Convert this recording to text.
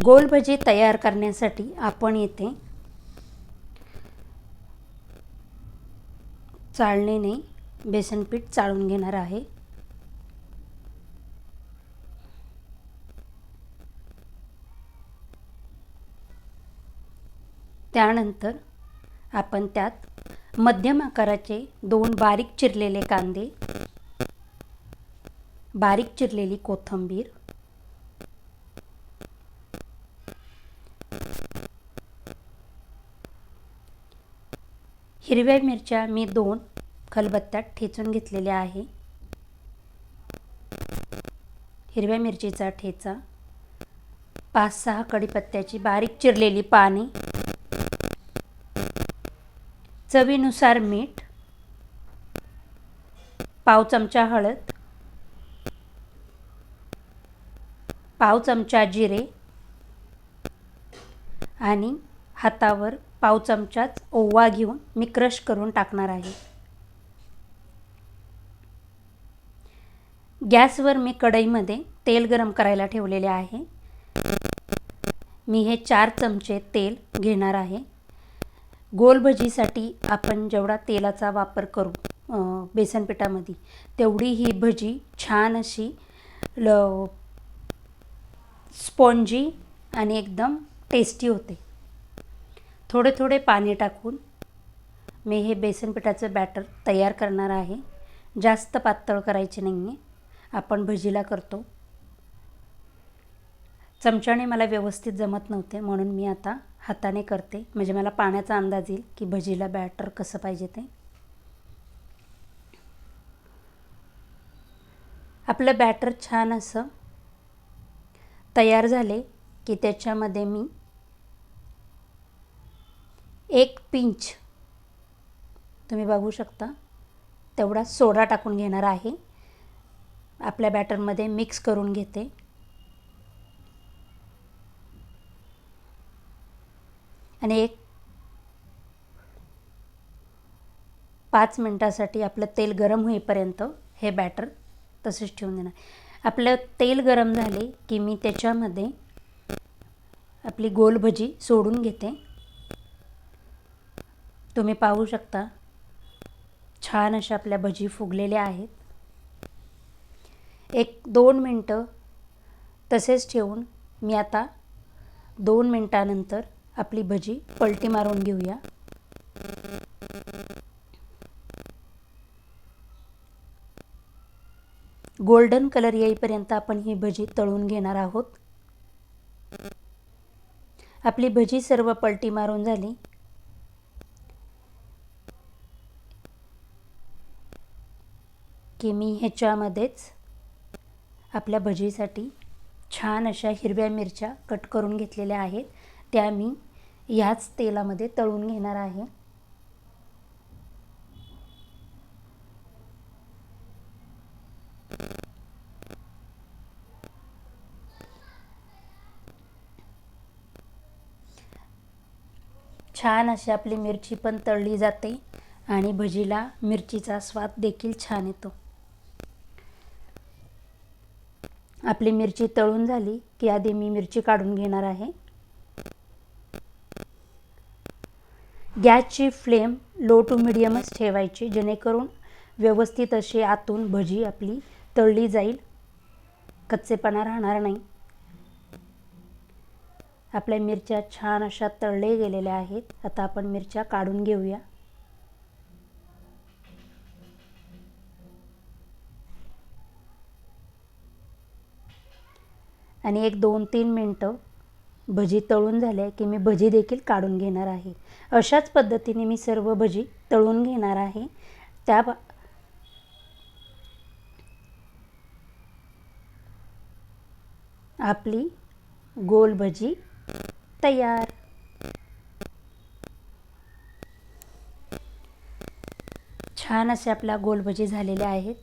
गोल भजी तयार करण्यासाठी आपण येथे चाळणीने बेसन पीठ चाळून घेणार आहे. त्यानंतर आपण त्यात मध्यम आकाराचे दोन बारीक चिरलेले कांदे बारीक चिरलेली कोथिंबीर हिरव्या मिरच्या मी दोन खलबत्त्यात ठेचून घेतलेल्या आहे. हिरव्या मिरचीचा ठेचा पाच सहा कढीपत्त्याची बारीक चिरलेली पाने चवीनुसार मीठ पाव चमचा हळद पाव चमचा जिरे आणि हातावर पाव चमचाच ओवा घेऊन मी क्रश करून टाकणार आहे. गॅसवर मी कढईमध्ये तेल गरम करायला ठेवलेले आहे. मी हे चार चमचे तेल घेणार आहे. गोल भजीसाठी आपण जेवढा तेलाचा वापर करू बेसन पिठामध्ये तेवढी ही भजी छान अशी ल स्पॉन्जी आणि एकदम टेस्टी होते. थोडे थोडे पाणी टाकून मी हे बेसन पिठाचं बॅटर तयार करणार आहे. जास्त पातळ करायचे नाही आहे आपण भजीला करतो. चमच्याने मला व्यवस्थित जमत नव्हते म्हणून मी आता हाताने करते. म्हणजे मला पाण्याचा अंदाज येईल की भजीला बॅटर कसं पाहिजे ते. आपलं बॅटर छान असं तयार झाले की त्याच्यामध्ये मी एक पिंच. तुम्ही बघू शकता. तेवढा सोडा टाकून घेणार आहे. आपल्या बॅटरमध्ये मिक्स करून घेते. आणि एक पाच मिनटासाठी आपलं तेल गरम होईपर्यंत हे बॅटर तसेच ठेवून देणार. आपलं तेल गरम झाले की मी त्याच्यामध्ये आपली गोल भजी सोडून घेते. तुम्ही पाहू शकता. छान अशा आपल्या भजी फुगलेल्या आहेत. एक दोन मिनटं तसेच ठेवून मी आता दोन मिनटानंतर आपली भजी पलटी मारून घेऊया. गोल्डन कलर येईपर्यंत आपण ही भजी तळून घेणार आहोत. आपली भजी सर्व पलटी मारून झाली. की मी ह्याच्यामध्येच आपल्या भजीसाठी छान अशा हिरव्या मिरच्या कट करून घेतलेल्या आहेत. त्या मी ह्याच तेलामध्ये तळून घेणार आहे. छान अशी आपली मिरची पण तळली जाते आणि भजीला मिरचीचा स्वाद देखील छान येतो. आपली मिरची तळून झाली की आधी मी मिरची काढून घेणार आहे. गॅसची फ्लेम लो टू मिडियमच ठेवायची जेणेकरून व्यवस्थित अशी आतून भजी आपली तळली जाईल. कच्चेपणा राहणार नाही. आपल्या मिरच्या छान अशा तळले गेलेल्या आहेत. आता आपण मिरच्या काढून घेऊया. आणि एक दोन तीन मिनटं भजी तळून झाले की मी भजी देखील काढून घेणार आहे. अशाच पद्धतीने मी सर्व भजी तळून घेणार आहे. त्या आपली गोल भजी तयार. छान असे आपल्या गोल भजी झालेल्या आहेत.